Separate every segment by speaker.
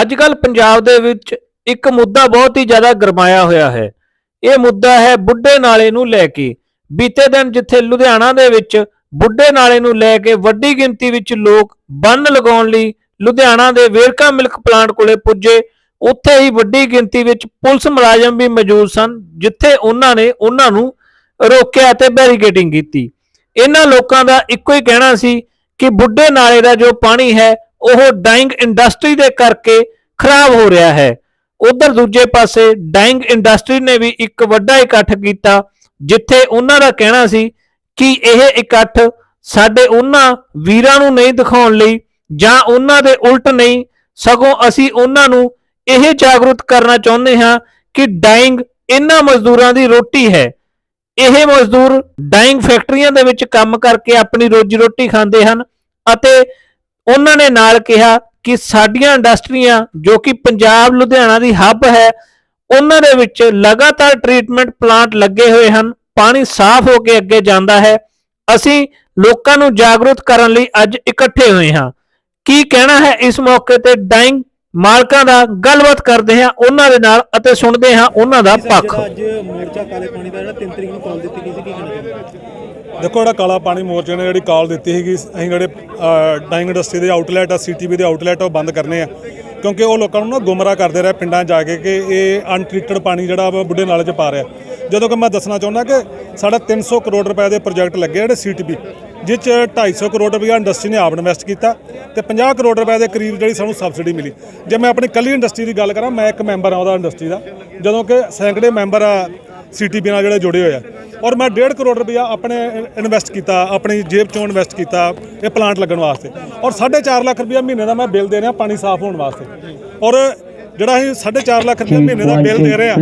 Speaker 1: ਅੱਜ ਕੱਲ ਪੰਜਾਬ ਦੇ ਵਿੱਚ ਇੱਕ ਮੁੱਦਾ ਬਹੁਤ ਹੀ ਜ਼ਿਆਦਾ ਗਰਮਾਇਆ ਹੋਇਆ ਹੈ। ਇਹ ਮੁੱਦਾ ਹੈ ਬੁੱਢੇ ਨਾਲੇ ਨੂੰ ਲੈ ਕੇ। ਬੀਤੇ ਦਿਨ ਜਿੱਥੇ ਲੁਧਿਆਣਾ ਦੇ ਵਿੱਚ ਬੁੱਢੇ ਨਾਲੇ ਨੂੰ ਲੈ ਕੇ ਵੱਡੀ ਗਿਣਤੀ ਵਿੱਚ ਲੋਕ ਬੰਨ ਲਗਾਉਣ ਲਈ ਲੁਧਿਆਣਾ ਦੇ ਵੇਰਕਾ ਮਿਲਕ ਪਲਾਂਟ ਕੋਲੇ ਪੁੱਜੇ, ਉੱਥੇ ਹੀ ਵੱਡੀ ਗਿਣਤੀ ਵਿੱਚ ਪੁਲਿਸ ਮੁਲਾਜ਼ਮ ਵੀ ਮੌਜੂਦ ਸਨ, ਜਿੱਥੇ ਉਹਨਾਂ ਨੇ ਉਹਨਾਂ ਨੂੰ ਰੋਕਿਆ ਤੇ ਬੈਰੀਕੇਡਿੰਗ ਕੀਤੀ। ਇਹਨਾਂ ਲੋਕਾਂ ਦਾ ਇੱਕੋ ਹੀ ਕਹਿਣਾ ਸੀ ਕਿ ਬੁੱਢੇ ਨਾਲੇ ਦਾ ਜੋ ਪਾਣੀ ਹੈ ਉਹ ਡਾਈਂਗ ਇੰਡਸਟਰੀ ਦੇ ਕਰਕੇ ਖਰਾਬ ਹੋ ਰਿਹਾ ਹੈ। ਉਧਰ ਦੂਜੇ ਪਾਸੇ ਡਾਈਂਗ ਇੰਡਸਟਰੀ ਨੇ ਵੀ ਇੱਕ ਵੱਡਾ ਇਕੱਠ ਕੀਤਾ, ਜਿੱਥੇ ਉਹਨਾਂ ਦਾ ਕਹਿਣਾ ਸੀ ਕਿ ਇਹ ਇਕੱਠ ਸਾਡੇ ਉਹਨਾਂ ਵੀਰਾਂ ਨੂੰ ਨਹੀਂ ਦਿਖਾਉਣ ਲਈ ਜਾਂ ਉਹਨਾਂ ਦੇ ਉਲਟ ਨਹੀਂ, ਸਗੋਂ ਅਸੀਂ ਉਹਨਾਂ ਨੂੰ ਇਹ ਜਾਗਰੂਕ ਕਰਨਾ ਚਾਹੁੰਦੇ ਹਾਂ ਕਿ ਡਾਈਂਗ ਇਹਨਾਂ ਮਜ਼ਦੂਰਾਂ ਦੀ ਰੋਟੀ ਹੈ। ਇਹ ਮਜ਼ਦੂਰ ਡਾਈਂਗ ਫੈਕਟਰੀਆਂ ਦੇ ਵਿੱਚ ਕੰਮ ਕਰਕੇ ਆਪਣੀ ਰੋਜੀ ਰੋਟੀ ਖਾਂਦੇ ਹਨ ਅਤੇ ਉਹਨਾਂ ਨੇ ਨਾਲ ਕਿਹਾ ਕਿ ਸਾਡੀਆਂ ਇੰਡਸਟਰੀਆਂ ਜੋ ਕਿ ਪੰਜਾਬ ਲੁਧਿਆਣਾ ਦੀ ਹੱਬ ਹੈ ਉਹਨਾਂ ਦੇ ਵਿੱਚ ਲਗਾਤਾਰ ਟ੍ਰੀਟਮੈਂਟ ਪਲਾਂਟ ਲੱਗੇ ਹੋਏ ਹਨ ਪਾਣੀ ਸਾਫ਼ ਹੋ ਕੇ ਅੱਗੇ ਜਾਂਦਾ ਹੈ। ਅਸੀਂ ਲੋਕਾਂ ਨੂੰ ਜਾਗਰੂਕ ਕਰਨ ਲਈ ਅੱਜ ਇਕੱਠੇ ਹੋਏ ਹਾਂ। ਕੀ ਕਹਿਣਾ ਹੈ ਇਸ ਮੌਕੇ ਤੇ? ਡਾਈਂਗ ਮਾਲਕਾਂ ਦਾ ਗੱਲਬਾਤ ਕਰਦੇ ਹਾਂ ਉਹਨਾਂ ਦੇ ਨਾਲ ਅਤੇ ਸੁਣਦੇ ਹਾਂ ਉਹਨਾਂ ਦਾ ਪੱਖ।
Speaker 2: ਅੱਜ ਮੋਰਚਾ ਕਾਲੇ ਪਾਣੀ ਦਾ ਜਿਹੜਾ 3 ਤਰੀਕ ਨੂੰ ਕਾਲ ਦਿੱਤੀ ਗਈ ਸੀ ਕੀ ਕਹਿਣਾ ਚਾਹੁੰਦੇ
Speaker 3: ਦੇਖੋ ਜਿਹੜਾ ਕਾਲਾ ਪਾਣੀ ਮੋਰਚੇ ਨੇ ਜਿਹੜੀ ਕਾਲ ਦਿੱਤੀ ਸੀਗੀ, ਅਸੀਂ ਜਿਹੜੇ ਡਾਈਂਗ ਇੰਡਸਟਰੀ ਦੇ ਆਊਟਲੈਟ ਆ ਸੀਟੀਵੀ ਦੇ ਆਊਟਲੈਟ ਉਹ ਬੰਦ ਕਰਨੇ ਆ। ਕਿਉਂਕਿ ਉਹ ਲੋਕਾਂ ਨੂੰ ਨਾ ਗੁੰਮਰਾਹ ਕਰਦੇ ਰਹੇ ਪਿੰਡਾਂ 'ਚ ਜਾ ਕੇ ਕਿ ਇਹ ਅਨਟ੍ਰੀਟਡ ਪਾਣੀ ਜਿਹੜਾ ਵਾ ਬੁੱਢੇ ਨਾਲੇ 'ਚ ਪਾ ਰਿਹਾ। ਜਦੋਂ ਕਿ ਮੈਂ ਦੱਸਣਾ ਚਾਹੁੰਦਾ ਕਿ ਸਾਡਾ 300 ਕਰੋੜ ਰੁਪਏ ਦੇ ਪ੍ਰੋਜੈਕਟ ਲੱਗੇ ਜਿਹੜੇ ਸੀਟੀਵੀ ਜਿਸ 'ਚ 250 ਕਰੋੜ ਰੁਪਏ ਇੰਡਸਟਰੀ ਨੇ ਆਪ ਇਨਵੈਸਟ ਕੀਤਾ ਤੇ 50 ਕਰੋੜ ਰੁਪਏ ਦੇ ਕਰੀਬ ਜਿਹੜੀ ਸਾਨੂੰ ਸਬਸਿਡੀ ਮਿਲੀ। ਜੇ ਮੈਂ ਆਪਣੀ ਕੱਲੀ ਇੰਡਸਟਰੀ ਦੀ ਗੱਲ ਕਰਾਂ, ਮੈਂ ਇੱਕ ਮੈਂਬਰ ਆ ਉਹਦਾ ਇੰਡਸਟਰੀ ਦਾ। ਜਦੋਂ ਕਿ ਸੈਂਕੜੇ ਮੈਂਬਰ ਆ ਸੀਟੀਪੀ ਨਾਲ ਜਿਹੜੇ ਜੁੜੇ ਹੋਏ ਆ। ਔਰ ਮੈਂ 1.5 ਕਰੋੜ ਰੁਪਇਆ ਆਪਣੇ ਇਨਵੈਸਟ ਕੀਤਾ, ਆਪਣੀ ਜੇਬ ਚੋਂ ਇਨਵੈਸਟ ਕੀਤਾ, ਇਹ ਪਲਾਂਟ ਲੱਗਣ ਵਾਸਤੇ। ਔਰ 4.5 ਲੱਖ ਰੁਪਇਆ ਮਹੀਨੇ ਦਾ ਮੈਂ ਬਿੱਲ ਦੇ ਰਿਹਾ ਪਾਣੀ ਸਾਫ਼ ਹੋਣ ਵਾਸਤੇ। ਔਰ ਜਿਹੜਾ ਅਸੀਂ 4.5 ਲੱਖ ਰੁਪਇਆ ਮਹੀਨੇ ਦਾ ਬਿੱਲ ਦੇ ਰਹੇ ਆ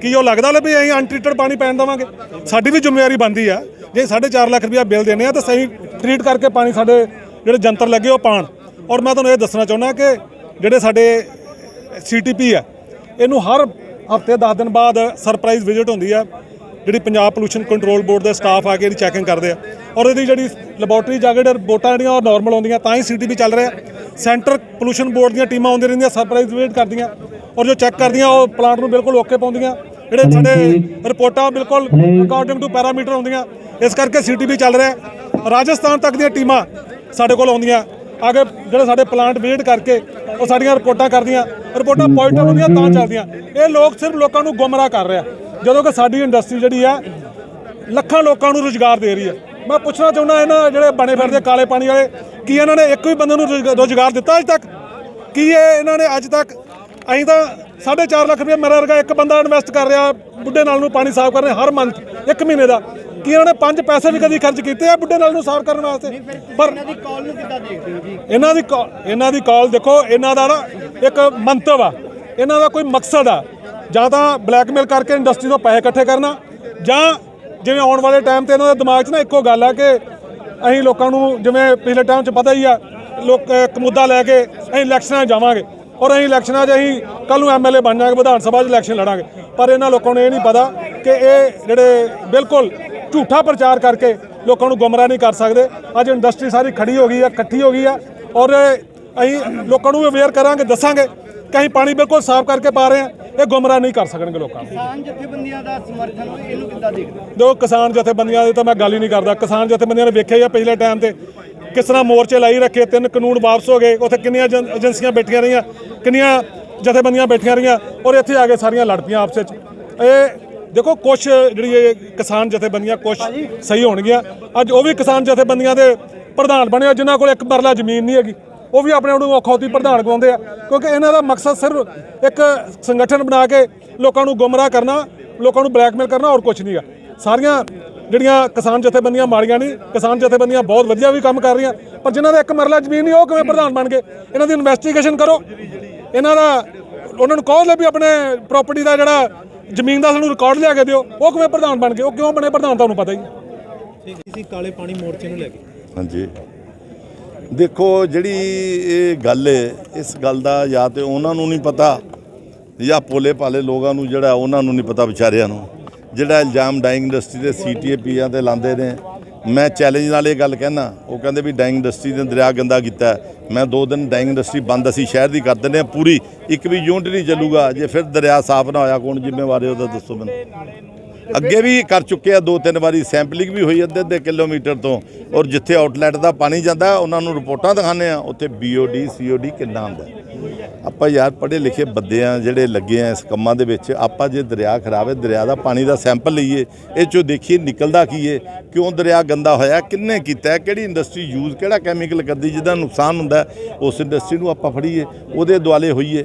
Speaker 3: ਕੀ ਉਹ ਲੱਗਦਾ ਲੈ ਵੀ ਅਸੀਂ ਅਨਟ੍ਰੀਟਡ ਪਾਣੀ ਪੈਣ ਦੇਵਾਂਗੇ? ਸਾਡੀ ਵੀ ਜ਼ਿੰਮੇਵਾਰੀ ਬਣਦੀ ਆ। ਜੇ 4.5 ਲੱਖ ਰੁਪਇਆ ਬਿੱਲ ਦੇਣੇ ਆ ਤਾਂ ਸਹੀ ਟ੍ਰੀਟ ਕਰਕੇ ਪਾਣੀ ਸਾਡੇ ਜਿਹੜੇ ਜੰਤਰ ਲੱਗੇ ਉਹ ਪਾਣ। ਔਰ ਮੈਂ ਤੁਹਾਨੂੰ ਇਹ ਦੱਸਣਾ ਚਾਹੁੰਦਾ ਕਿ ਜਿਹੜੇ ਸਾਡੇ ਸੀਟੀਪੀ ਆ, ਇਹਨੂੰ ਹਰ ਹਫ਼ਤੇ 10 ਦਿਨ ਬਾਅਦ ਸਰਪ੍ਰਾਈਜ਼ ਵਿਜ਼ਿਟ ਹੁੰਦੀ ਆ ਜਿਹੜੀ ਪੰਜਾਬ ਪੋਲੂਸ਼ਨ ਕੰਟਰੋਲ ਬੋਰਡ ਦੇ ਸਟਾਫ ਆ ਕੇ ਇਹਦੀ ਚੈਕਿੰਗ ਕਰਦੇ ਆ। ਔਰ ਇਹਦੀ ਜਿਹੜੀ ਲੈਬੋਰਟਰੀ ਜਾ ਕੇ ਜਿਹੜੇ ਰਿਪੋਰਟਾਂ ਜਿਹੜੀਆਂ ਉਹ ਨਾਰਮਲ ਆਉਂਦੀਆਂ ਤਾਂ ਹੀ ਸੀਟੀਪੀ ਚੱਲ ਰਿਹਾ। ਸੈਂਟਰ ਪੋਲੂਸ਼ਨ ਬੋਰਡ ਦੀਆਂ ਟੀਮਾਂ ਆਉਂਦੀਆਂ ਰਹਿੰਦੀਆਂ ਸਰਪ੍ਰਾਈਜ਼ ਵਿਜ਼ਿਟ ਕਰਦੀਆਂ। ਔਰ ਜੋ ਚੈੱਕ ਕਰਦੀਆਂ ਉਹ ਪਲਾਂਟ ਨੂੰ ਬਿਲਕੁਲ ਓਕੇ ਪਾਉਂਦੀਆਂ। ਜਿਹੜੇ ਸਾਡੇ ਰਿਪੋਰਟਾਂ ਬਿਲਕੁਲ ਅਕੋਰਡਿੰਗ ਟੂ ਪੈਰਾਮੀਟਰ ਆਉਂਦੀਆਂ ਇਸ ਕਰਕੇ ਸੀਟੀਪੀ ਚੱਲ ਰਿਹਾ। ਰਾਜਸਥਾਨ ਤੱਕ ਦੀਆਂ ਟੀਮਾਂ ਸਾਡੇ ਕੋਲ ਆਉਂਦੀਆਂ। ਆਗੇ ਜਿਹੜੇ ਸਾਡੇ ਪਲਾਂਟ ਵਿਜ਼ਿਟ ਕਰਕੇ ਉਹ ਸਾਡੀਆਂ ਰਿਪੋਰਟਾਂ ਕਰਦੀਆਂ। ਰਿਪੋਰਟਾਂ ਪੋਜ਼ਿਟਿਵ ਹੁੰਦੀਆਂ, ਤਾਂ ਚੱਲਦੀਆਂ। ਇਹ ਲੋਕ ਸਿਰਫ ਲੋਕਾਂ ਨੂੰ ਗੁੰਮਰਾਹ ਕਰ ਰਿਹਾ। ਜਦੋਂ ਕਿ ਸਾਡੀ ਇੰਡਸਟਰੀ ਜਿਹੜੀ ਆ, ਲੱਖਾਂ ਲੋਕਾਂ ਨੂੰ ਰੁਜ਼ਗਾਰ ਦੇ ਰਹੀ ਹੈ ਮੈਂ ਪੁੱਛਣਾ ਚਾਹੁੰਦਾ ਇਹਨਾਂ ਜਿਹੜੇ ਬਣੇ ਫਿਰਦੇ ਕਾਲੇ ਪਾਣੀ ਵਾਲੇ, ਕੀ ਇਹਨਾਂ ਨੇ ਇੱਕ ਵੀ ਬੰਦੇ ਨੂੰ ਰੁਜ਼ਗਾ- ਰੁਜ਼ਗਾਰ ਦਿੱਤਾ ਅੱਜ ਤੱਕ? ਕੀ ਇਹ ਇਹਨਾਂ ਨੇ ਅੱਜ ਤੱਕ ਅਸੀਂ ਤਾਂ 4.5 ਲੱਖ ਰੁਪਏ ਮੇਰਾ ਵਰਗਾ ਇੱਕ ਬੰਦਾ ਇਨਵੈਸਟ ਕਰ ਰਿਹਾ, ਬੁੱਢੇ ਨਾਲ ਨੂੰ ਪਾਣੀ ਸਾਫ਼ ਕਰ ਰਿਹਾ ਹਰ ਮੰਥ ਇੱਕ ਮਹੀਨੇ ਦਾ। ਕੀ ਇਹਨਾਂ ਨੇ ਪੰਜ ਪੈਸੇ ਵੀ ਕਦੀ ਖਰਚ ਕੀਤੇ ਆ ਬੁੱਢੇ ਨਾਲ ਨੂੰ ਸਾਫ਼ ਕਰਨ ਵਾਸਤੇ? ਪਰ
Speaker 2: ਇਹਨਾਂ ਦੀ ਕਾਲ ਨੂੰ ਕਿੱਦਾਂ ਦੇਖਦੇ ਹੋ ਜੀ?
Speaker 3: ਇਹਨਾਂ ਦੀ ਕਾ- ਇਹਨਾਂ ਦੀ ਕਾਲ ਦੇਖੋ ਇਹਨਾਂ ਦਾ ਨਾ ਇੱਕ ਮੰਤਵ ਆ। ਇਹਨਾਂ ਦਾ ਕੋਈ ਮਕਸਦ ਆ। ਜਾਂ ਤਾਂ ਬਲੈਕਮੇਲ ਕਰਕੇ ਇੰਡਸਟਰੀ ਤੋਂ ਪੈਸੇ ਇਕੱਠੇ ਕਰਨਾ ਜਾਂ ਜਿਵੇਂ ਆਉਣ ਵਾਲੇ ਟਾਈਮ ਤੇ ਇਹਨਾਂ ਦੇ ਦਿਮਾਗ 'ਚ ਨਾ ਇੱਕੋ ਗੱਲ ਆ ਕਿ ਅਸੀਂ ਲੋਕਾਂ ਨੂੰ ਜਿਵੇਂ ਪਿਛਲੇ ਟਾਈਮ 'ਚ ਪਤਾ ਹੀ ਆ ਲੋਕ ਇੱਕ ਮੁੱਦਾ ਲੈ ਕੇ ਅਸੀਂ ਇਲੈਕਸ਼ਨਾਂ 'ਚ ਜਾਵਾਂਗੇ। ਔਰ ਅਸੀਂ ਇਲੈਕਸ਼ਨਾਂ 'ਚ ਅਸੀਂ ਕੱਲ ਨੂੰ ਐਮਐਲਏ ਬਣ ਜਾਵਾਂਗੇ ਵਿਧਾਨ ਸਭਾ 'ਚ ਇਲੈਕਸ਼ਨ ਲੜਾਂਗੇ। ਪਰ ਇਹਨਾਂ ਲੋਕਾਂ ਨੂੰ ਇਹ ਨਹੀਂ ਪਤਾ ਕਿ ਇਹ ਜਿਹੜੇ ਬਿਲਕੁਲ ਝੂਠਾ ਪ੍ਰਚਾਰ ਕਰਕੇ ਲੋਕਾਂ ਨੂੰ ਗੁੰਮਰਾਹ ਨਹੀਂ ਕਰ ਸਕਦੇ। ਅੱਜ ਇੰਡਸਟਰੀ ਸਾਰੀ ਖੜੀ ਹੋ ਗਈ ਆ ਇਕੱਠੀ ਹੋ ਗਈ ਆ ਔਰ ਅਸੀਂ ਲੋਕਾਂ ਨੂੰ ਅਵੇਅਰ ਕਰਾਂਗੇ ਦੱਸਾਂਗੇ ਕਿ ਅਸੀਂ ਪਾਣੀ ਬਿਲਕੁਲ ਸਾਫ਼ ਕਰਕੇ ਪਾ ਰਹੇ ਹਾਂ। ਇਹ ਗੁੰਮਰਾਹ ਨਹੀਂ ਕਰ ਸਕਣਗੇ ਲੋਕਾਂ ਨੂੰ।
Speaker 2: ਕਿਸਾਨ ਜਥੇਬੰਦੀਆਂ ਦਾ ਸਮਰਥਨ ਇਹਨੂੰ ਕਿੱਦਾਂ ਦੇਖਦੇ
Speaker 3: ਜੋ ਕਿਸਾਨ ਜਥੇਬੰਦੀਆਂ ਦੀ ਤਾਂ ਮੈਂ ਗੱਲ ਹੀ ਨਹੀਂ ਕਰਦਾ। ਕਿਸਾਨ ਜਥੇਬੰਦੀਆਂ ਨੇ ਵੇਖਿਆ ਹੀ ਆ ਪਿਛਲੇ ਟਾਈਮ ਤੇ ਕਿਸ ਤਰ੍ਹਾਂ ਮੋਰਚੇ ਲਾਈ ਰੱਖੇ ਤਿੰਨ ਕਾਨੂੰਨ ਵਾਪਸ ਹੋ ਗਏ ਉੱਥੇ ਕਿੰਨੀਆਂ ਏਜੰ- ਏਜੰਸੀਆਂ ਬੈਠੀਆਂ ਰਹੀਆਂ ਕਿੰਨੀਆਂ ਜਥੇਬੰਦੀਆਂ ਬੈਠੀਆਂ ਰਹੀਆਂ ਔਰ ਇੱਥੇ ਆ ਕੇ ਸਾਰੀਆਂ ਲੜ ਪਈਆਂ ਆਪਸ ਵਿੱਚ। ਇਹ ਦੇਖੋ ਕੁਝ ਜਿਹੜੀ ਇਹ ਕਿਸਾਨ ਜਥੇਬੰਦੀਆਂ ਕੁਝ ਸਹੀ ਹੋਣਗੀਆਂ। ਅੱਜ ਉਹ ਵੀ ਕਿਸਾਨ ਜਥੇਬੰਦੀਆਂ ਦੇ ਪ੍ਰਧਾਨ ਬਣੇ ਆ ਜਿਨ੍ਹਾਂ ਕੋਲ ਇੱਕ ਮਰਲਾ ਜ਼ਮੀਨ ਨਹੀਂ ਹੈਗੀ। ਉਹ ਵੀ ਆਪਣੇ ਆਪ ਨੂੰ ਅਖੌਤੀ ਪ੍ਰਧਾਨ ਗਵਾਉਂਦੇ ਆ। ਕਿਉਂਕਿ ਇਹਨਾਂ ਦਾ ਮਕਸਦ ਸਿਰਫ ਇੱਕ ਸੰਗਠਨ ਬਣਾ ਕੇ ਲੋਕਾਂ ਨੂੰ ਗੁੰਮਰਾਹ ਕਰਨਾ ਲੋਕਾਂ ਨੂੰ ਬਲੈਕਮੇਲ ਕਰਨਾ ਹੋਰ ਕੁਝ ਨਹੀਂਗਾ ਸਾਰੀਆਂ ਜਿਹੜੀਆਂ ਕਿਸਾਨ ਜਥੇਬੰਦੀਆਂ ਮਾੜੀਆਂ ਨਹੀਂ ਕਿਸਾਨ ਜਥੇਬੰਦੀਆਂ ਬਹੁਤ ਵਧੀਆ ਵੀ ਕੰਮ ਕਰ ਰਹੀਆਂ ਪਰ ਜਿਨ੍ਹਾਂ ਦਾ ਇੱਕ ਮਰਲਾ ਜ਼ਮੀਨ ਨਹੀਂ ਉਹ ਕਿਵੇਂ ਪ੍ਰਧਾਨ ਬਣ ਗਏ? ਇਹਨਾਂ ਦੀ ਇਨਵੈਸਟੀਗੇਸ਼ਨ ਕਰੋ। ਇਹਨਾਂ ਦਾ ਉਹਨਾਂ ਨੂੰ ਕਹੋ ਲੈ ਵੀ ਆਪਣੇ ਪ੍ਰਾਪਰਟੀ ਦਾ ਜਿਹੜਾ ਜ਼ਮੀਨ ਦਾ ਸਾਨੂੰ ਰਿਕਾਰਡ ਲਿਆ ਕੇ ਦਿਓ। ਉਹ ਕਿਵੇਂ ਪ੍ਰਧਾਨ ਬਣ ਗਏ? ਉਹ ਕਿਉਂ ਬਣੇ ਪ੍ਰਧਾਨ ਤੁਹਾਨੂੰ ਪਤਾ ਹੀ
Speaker 2: ਤੁਸੀਂ ਕਾਲੇ ਪਾਣੀ ਮੋਰਚੇ ਨੂੰ ਲੈ ਕੇ।
Speaker 4: ਹਾਂਜੀ। ਦੇਖੋ ਜਿਹੜੀ ਇਹ ਗੱਲ ਹੈ ਇਸ ਗੱਲ ਦਾ ਜਾਂ ਤੇ ਉਹਨਾਂ ਨੂੰ ਨਹੀਂ ਪਤਾ ਜਾਂ ਪੋਲੇ ਪਾਲੇ ਲੋਕਾਂ ਨੂੰ ਜਿਹੜਾ ਉਹਨਾਂ ਨੂੰ ਨਹੀਂ ਪਤਾ ਵਿਚਾਰਿਆਂ ਨੂੰ। ਜਿਹੜਾ ਇਲਜ਼ਾਮ ਡਾਈਂਗ ਇੰਡਸਟਰੀ ਦੇ ਸੀਟੀਏ ਪੀਆਂ ਤੇ ਲਾਉਂਦੇ ਨੇ ਮੈਂ ਚੈਲੰਜ ਨਾਲ ਇਹ ਗੱਲ ਕਹਿਣਾ ਉਹ ਕਹਿੰਦੇ ਵੀ ਡਾਈਂਗ ਇੰਡਸਟਰੀ ਨੇ ਦਰਿਆ ਗੰਦਾ ਕੀਤਾ ਮੈਂ ਦੋ ਦਿਨ ਡਾਈਂਗ ਇੰਡਸਟਰੀ ਬੰਦ ਅਸੀਂ ਸ਼ਹਿਰ ਦੀ ਕਰ ਦਿੰਦੇ ਹਾਂ ਪੂਰੀ। ਇੱਕ ਵੀ ਯੂਨਿਟ ਨਹੀਂ ਚੱਲੂਗਾ, ਜੇ ਫਿਰ ਦਰਿਆ ਸਾਫ਼ ਨਾ ਹੋਇਆ, ਕੌਣ ਜ਼ਿੰਮੇਵਾਰ ਹੈ ਉਹਦਾ ਦੱਸੋ ਮੈਨੂੰ। ਅੱਗੇ ਵੀ ਕਰ ਚੁੱਕੇ ਆ, ਦੋ ਤਿੰਨ ਵਾਰੀ ਸੈਂਪਲਿੰਗ ਵੀ ਹੋਈ ਅੱਧੇ ਅੱਧੇ ਕਿਲੋਮੀਟਰ ਤੋਂ। ਔਰ ਜਿੱਥੇ ਆਊਟਲੈਟ ਦਾ ਪਾਣੀ ਜਾਂਦਾ, ਉਹਨਾਂ ਨੂੰ ਰਿਪੋਰਟਾਂ ਦਿਖਾਉਂਦੇ ਆ ਉੱਥੇ ਬੀਓਡੀ ਸੀਓਡੀ ਕਿੰਨਾ ਹੁੰਦਾ ਆਪਾਂ ਯਾਰ ਪੜ੍ਹੇ ਲਿਖੇ ਬੰਦੇ ਆ, ਜਿਹੜੇ ਲੱਗੇ ਆ ਇਸ ਕੰਮਾਂ ਦੇ ਵਿੱਚ। ਆਪਾਂ ਜੇ ਦਰਿਆ ਖਰਾਬ ਹੈ, ਦਰਿਆ ਦਾ ਪਾਣੀ ਦਾ ਸੈਂਪਲ ਲਈਏ, ਇਹ ਚੋਂ ਦੇਖੀਏ ਨਿਕਲਦਾ ਕੀ ਹੈ ਕਿਉਂ ਦਰਿਆ ਗੰਦਾ ਹੋਇਆ, ਕਿੰਨੇ ਕੀਤਾ ਕਿਹੜੀ ਇੰਡਸਟਰੀ ਯੂਜ਼ ਕਿਹੜਾ ਕੈਮੀਕਲ ਕਰਦੀ, ਜਿਹਦਾ ਨੁਕਸਾਨ ਹੁੰਦਾ ਉਸ ਇੰਡਸਟਰੀ ਨੂੰ ਆਪਾਂ ਫੜੀਏ, ਉਹਦੇ ਦੁਆਲੇ ਹੋਈਏ।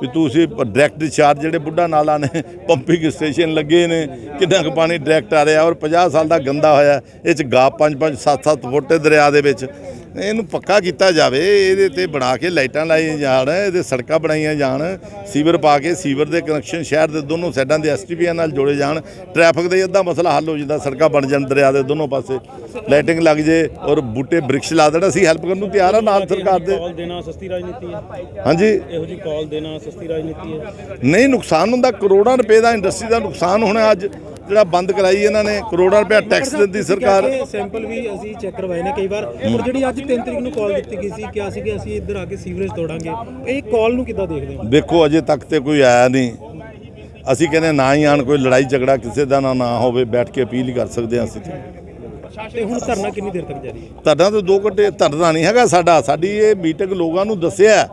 Speaker 4: ਵੀ ਤੁਸੀਂ ਡਾਇਰੈਕਟ ਡਿਸਚਾਰਜ ਜਿਹੜੇ ਬੁੱਢਾ ਨਾਲਾ ਨੇ ਪੰਪਿੰਗ ਸਟੇਸ਼ਨ ਲੱਗੇ ਨੇ, ਕਿੰਨਾ ਕੁ ਪਾਣੀ ਡਾਇਰੈਕਟ ਆ ਰਿਹਾ, ਔਰ 50 ਸਾਲ ਦਾ ਗੰਦਾ ਹੋਇਆ, ਇਹ ਚ ਗਾਪ 5-5 7-7 ਫੁੱਟ ਦਰਿਆ ਦੇ ਵਿੱਚ। ਇਹਨੂੰ ਪੱਕਾ ਕੀਤਾ ਜਾਵੇ ਇਹਦੇ ਤੇ ਬਣਾ ਕੇ ਲਾਈਟਾਂ ਲਾਈਆਂ ਜਾਣ ਇਹਦੇ ਸੜਕਾਂ ਬਣਾਈਆਂ ਜਾਣ ਸੀਵਰ ਪਾ ਕੇ ਸੀਵਰ ਦੇ ਕਨੈਕਸ਼ਨ ਸ਼ਹਿਰ ਦੇ ਦੋਨੋਂ ਸਾਈਡਾਂ ਦੇ ਐਸਟੀਪੀਆਂ ਨਾਲ ਜੋੜੇ ਜਾਣ ਟ੍ਰੈਫਿਕ ਦਾ ਅੱਧਾ ਮਸਲਾ ਹੱਲ ਹੋ ਜਾਂਦਾ ਸੜਕਾਂ ਬਣ ਜਾਣ ਦਰਿਆ ਦੇ ਦੋਨੋਂ ਪਾਸੇ। ਲਾਈਟਿੰਗ ਲੱਗ ਜੇ ਔਰ ਬੂਟੇ ਬ੍ਰਿਕਸ਼ ਲਾ ਦੇਣ ਅਸੀਂ ਹੈਲਪ ਕਰਨ ਨੂੰ ਤਿਆਰ ਆ ਨਾਲ ਸਰਕਾਰ ਦੇ।
Speaker 2: ਕਾਲ ਦੇਣਾ ਸਸਤੀ ਰਾਜਨੀਤੀ ਹੈ।
Speaker 4: ਹਾਂਜੀ।
Speaker 2: ਇਹੋ ਜੀ ਕਾਲ ਦੇਣਾ ਸਸਤੀ ਰਾਜਨੀਤੀ ਹੈ।
Speaker 4: ਨਹੀਂ ਨੁਕਸਾਨ ਹੁੰਦਾ ਕਰੋੜਾਂ ਰੁਪਏ ਦਾ ਇੰਡਸਟਰੀ ਦਾ ਨੁਕਸਾਨ ਹੋਣਾ ਅੱਜ। ਜਿਹੜਾ ਬੰਦ ਕਰਾਈ ਇਹਨਾਂ ਨੇ ਕਰੋੜਾਂ ਰੁਪਏ ਟੈਕਸ ਦਿੰਦੀ ਸਰਕਾਰ।
Speaker 2: ਸੈਂਪਲ ਵੀ ਅਸੀਂ ਚੈੱਕ ਕਰਵਾਏ ਨੇ ਕਈ ਵਾਰ। ਪਰ ਜਿਹੜੀ ਅੱਜ 3 ਤਰੀਕ ਨੂੰ ਕਾਲ ਦਿੱਤੀ ਗਈ ਸੀ ਕਿਹਾ ਸੀ ਕਿ ਅਸੀਂ ਇੱਧਰ ਆ ਕੇ ਸੀਵਰੇਜ ਤੋੜਾਂਗੇ। ਇਹ ਕਾਲ ਨੂੰ ਕਿੱਦਾਂ ਦੇਖਦੇ ਹੋ?
Speaker 4: ਦੇਖੋ ਅਜੇ ਤੱਕ ਤੇ ਕੋਈ ਆਇਆ ਨਹੀਂ। ਅਸੀਂ ਕਹਿੰਦੇ ਨਾ ਹੀ ਆਣ ਕੋਈ ਲੜਾਈ ਝਗੜਾ ਕਿਸੇ ਦਾ ਨਾ ਨਾ ਹੋਵੇ ਬੈਠ ਕੇ ਅਪੀਲ ਕਰ ਸਕਦੇ ਹਾਂ ਅਸੀਂ। ਤੇ
Speaker 2: ਹੁਣ ਧਰਨਾ ਕਿੰਨੀ ਦੇਰ ਤੱਕ ਜਾਰੀ ਹੈ?
Speaker 4: ਧਰਨਾ ਤਾਂ ਦੋ ਘੰਟੇ ਧਰਨਾ ਨਹੀਂ ਹੈਗਾ ਸਾਡਾ। ਸਾਡੀ ਇਹ ਮੀਟਿੰਗ ਲੋਕਾਂ ਨੂੰ ਦੱਸਿਆ।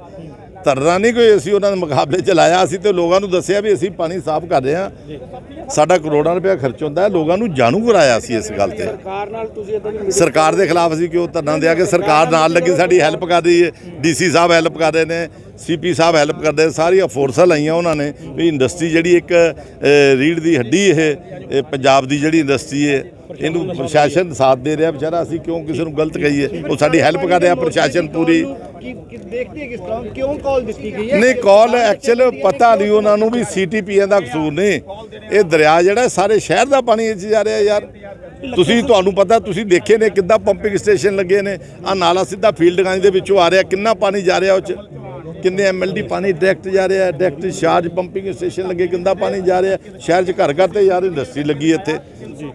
Speaker 4: ਧਰਨਾ ਨਹੀਂ ਕੋਈ ਅਸੀਂ ਉਹਨਾਂ ਦੇ ਮੁਕਾਬਲੇ ਚ ਲਾਇਆ ਅਸੀਂ ਤੇ ਲੋਕਾਂ ਨੂੰ ਦੱਸਿਆ ਵੀ ਅਸੀਂ ਪਾਣੀ ਸਾਫ਼ ਕਰ ਰਹੇ ਹਾਂ। ਸਾਡਾ ਕਰੋੜਾਂ ਰੁਪਏ ਖਰਚ ਹੁੰਦਾ ਹੈ ਲੋਕਾਂ ਨੂੰ ਜਾਣੂ ਕਰਾਇਆ ਸੀ ਇਸ ਗੱਲ ਤੇ।
Speaker 2: ਸਰਕਾਰ ਨਾਲ ਤੁਸੀਂ ਇਦਾਂ ਦੀ
Speaker 4: ਸਰਕਾਰ ਦੇ ਖਿਲਾਫ ਅਸੀਂ ਕਿਉਂ ਧਰਨਾ ਦਿਆ ਕਿ ਸਰਕਾਰ ਨਾਲ ਲੱਗੀ ਸਾਡੀ ਹੈਲਪ ਕਰ ਰਹੀ ਹੈ ਡੀਸੀ ਸਾਹਿਬ ਹੈਲਪ ਕਰ ਰਹੇ ਨੇ ਸੀਪੀ ਸਾਹਿਬ ਹੈਲਪ ਕਰਦੇ ਸਾਰੀਆਂ ਫੋਰਸਾਂ ਲਾਈਆਂ ਉਹਨਾਂ ਨੇ ਵੀ ਇੰਡਸਟਰੀ ਜਿਹੜੀ ਇੱਕ ਅ, ਰੀੜ੍ਹ ਦੀ ਹੱਡੀ ਇਹ ਇਹ ਪੰਜਾਬ ਦੀ ਜਿਹੜੀ ਇੰਡਸਟਰੀ ਹੈ ਇਹਨੂੰ ਪ੍ਰਸ਼ਾਸਨ ਸਾਥ ਦੇ ਰਿਹਾ ਵਿਚਾਰਾ ਅਸੀਂ ਕਿਉਂ ਕਿਸੇ ਨੂੰ ਗਲਤ ਕਹੀਏ? ਉਹ ਸਾਡੀ ਹੈਲਪ ਕਰ ਰਿਹਾ ਪ੍ਰਸ਼ਾਸਨ ਪੂਰੀ।
Speaker 2: ਦੇਖਦੇ ਕਿਸ ਤਰ੍ਹਾਂ? ਕਿਉਂ ਕਾਲ ਦਿੱਤੀ ਗਈ
Speaker 4: ਨਹੀਂ ਕਾਲ ਐਕਚੁਅਲ ਪਤਾ ਨਹੀਂ ਉਹਨਾਂ ਨੂੰ ਵੀ ਸੀਟੀਪੀਐਨ ਦਾ ਕਸੂਰ ਨਹੀਂ। ਇਹ ਦਰਿਆ ਜਿਹੜਾ ਸਾਰੇ ਸ਼ਹਿਰ ਦਾ ਪਾਣੀ ਇਹ 'ਚ ਜਾ ਰਿਹਾ ਯਾਰ। ਤੁਸੀਂ ਤੁਹਾਨੂੰ ਪਤਾ ਤੁਸੀਂ ਦੇਖੇ ਨੇ ਕਿੱਦਾਂ ਪੰਪਿੰਗ ਸਟੇਸ਼ਨ ਲੱਗੇ ਨੇ। ਆ ਨਾਲਾ ਸਿੱਧਾ ਫੀਲਡ ਗਾਂਜ ਦੇ ਵਿੱਚੋਂ ਆ ਰਿਹਾ ਕਿੰਨਾ ਪਾਣੀ ਜਾ ਰਿਹਾ ਉਹ 'ਚ? ਕਿੰਨੇ ਐਮਐਲਡੀ ਪਾਣੀ ਡਾਇਰੈਕਟ ਜਾ ਰਿਹਾ ਡਾਇਰੈਕਟ ਚਾਰਜ ਪੰਪਿੰਗ ਸਟੇਸ਼ਨ ਲੱਗੇ ਕਿੰਦਾ ਪਾਣੀ ਜਾ ਰਿਹਾ ਸ਼ਹਿਰ 'ਚ ਘਰ ਘਰ ਤੇ ਯਾਰ ਇੰਡਸਟਰੀ ਲੱਗੀ ਹੈ ਇੱਥੇ।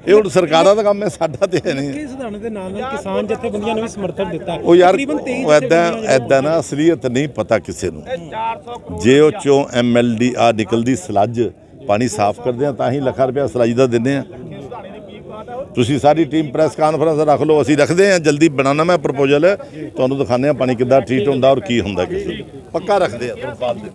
Speaker 4: ਇਹ ਹੁਣ ਸਰਕਾਰਾਂ ਦਾ ਕੰਮ ਹੈ ਸਾਡਾ ਤੇ ਹੈ ਨਹੀਂ।
Speaker 2: ਧਰਨੇ ਦੇ ਨਾਲ ਨਾਲ ਕਿਸਾਨ ਜਥੇਬੰਦੀਆਂ ਨੇ ਵੀ ਸਮਰਥਨ ਦਿੱਤਾ
Speaker 4: ਉਹ ਯਾਰ
Speaker 2: ਤਕਰੀਬਨ 23
Speaker 4: ਉਹ ਐਦਾਂ ਐਦਾਂ ਨਾ ਅਸਲੀਅਤ ਨਹੀਂ ਪਤਾ ਕਿਸੇ ਨੂੰ। ਜੇ ਉਹ ਚੋਂ ਐਮਐਲਡੀ ਆ ਨਿਕਲਦੀ ਸਲੱਜ ਪਾਣੀ ਸਾਫ਼ ਕਰਦੇ ਆ ਤਾਂ ਹੀ ਲੱਖਾਂ ਰੁਪਇਆ ਸਲੱਜ ਦਾ ਦਿੰਦੇ ਆ। ਤੁਸੀਂ ਸਾਰੀ ਟੀਮ ਪ੍ਰੈਸ ਕਾਨਫਰੰਸ ਰੱਖ ਲਓ ਅਸੀਂ ਰੱਖਦੇ ਆ ਜਲਦੀ ਬਣਾਉਣਾ ਮੈਂ ਪ੍ਰਪੋਜ਼ਲ ਤੁਹਾਨੂੰ ਦਿਖਾਉਂਦੇ ਆ ਪਾਣੀ ਕਿੱਦਾਂ ਟ੍ਰੀਟ ਹੁੰਦਾ ਔਰ ਕੀ ਹੁੰਦਾ ਕਿਸੇ ਨੂੰ। ਪੱਕਾ ਰੱਖਦੇ ਆ ਤੁਹਾਨੂੰ ਦੇ